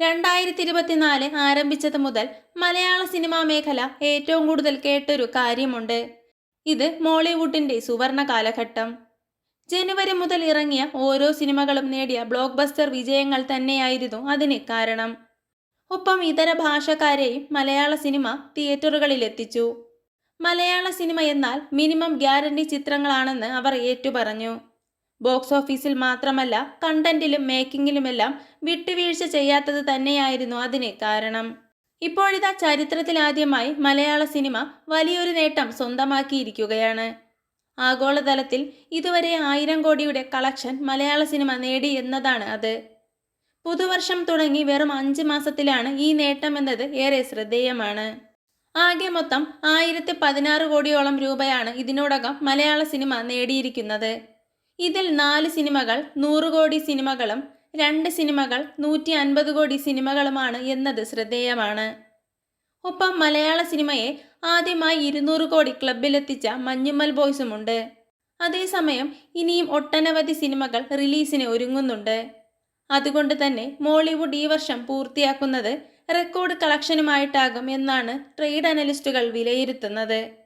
രണ്ടായിരത്തി ഇരുപത്തിനാല് ആരംഭിച്ചത് മുതൽ മലയാള സിനിമാ മേഖല ഏറ്റവും കൂടുതൽ കേട്ടൊരു കാര്യമുണ്ട്. ഇത് മോളിവുഡിന്റെ സുവർണ കാലഘട്ടം. ജനുവരി മുതൽ ഇറങ്ങിയ ഓരോ സിനിമകളും നേടിയ ബ്ലോക്ക് ബസ്റ്റർ വിജയങ്ങൾ തന്നെയായിരുന്നു അതിന് കാരണം. ഒപ്പം ഇതര ഭാഷക്കാരെയും മലയാള സിനിമ തിയേറ്ററുകളിലെത്തിച്ചു. മലയാള സിനിമ എന്നാൽ മിനിമം ഗ്യാരണ്ടി ചിത്രങ്ങളാണെന്ന് അവർ ഏറ്റുപറഞ്ഞു. ബോക്സ് ഓഫീസിൽ മാത്രമല്ല കണ്ടന്റിലും മേക്കിങ്ങിലുമെല്ലാം വിട്ടുവീഴ്ച ചെയ്യാത്തത് തന്നെയായിരുന്നു അതിന് കാരണം. ഇപ്പോഴിതാ ചരിത്രത്തിലാദ്യമായി മലയാള സിനിമ വലിയൊരു നേട്ടം സ്വന്തമാക്കിയിരിക്കുകയാണ്. ആഗോളതലത്തിൽ ഇതുവരെ ആയിരം കോടിയുടെ കളക്ഷൻ മലയാള സിനിമ നേടി എന്നതാണ് അത്. പുതുവർഷം തുടങ്ങി വെറും അഞ്ച് മാസത്തിലാണ് ഈ നേട്ടമെന്നത് ഏറെ ശ്രദ്ധേയമാണ്. ആകെ മൊത്തം ആയിരത്തി പതിനാറ് കോടിയോളം രൂപയാണ് ഇതിനോടകം മലയാള സിനിമ നേടിയിരിക്കുന്നത്. ഇതിൽ നാല് സിനിമകൾ നൂറ് കോടി സിനിമകളും രണ്ട് സിനിമകൾ നൂറ്റി അൻപത് കോടി സിനിമകളുമാണ് എന്നത് ശ്രദ്ധേയമാണ്. ഒപ്പം മലയാള സിനിമയെ ആദ്യമായി ഇരുന്നൂറ് കോടി ക്ലബിലെത്തിച്ച മഞ്ഞുമ്മൽ ബോയ്സുമുണ്ട്. അതേസമയം ഇനിയും ഒട്ടനവധി സിനിമകൾ റിലീസിന് ഒരുങ്ങുന്നുണ്ട്. അതുകൊണ്ട് തന്നെ മോളിവുഡ് ഈ വർഷം പൂർത്തിയാക്കുന്നത് റെക്കോർഡ് കളക്ഷനുമായിട്ടാകും എന്നാണ് ട്രേഡ് അനലിസ്റ്റുകൾ വിലയിരുത്തുന്നത്.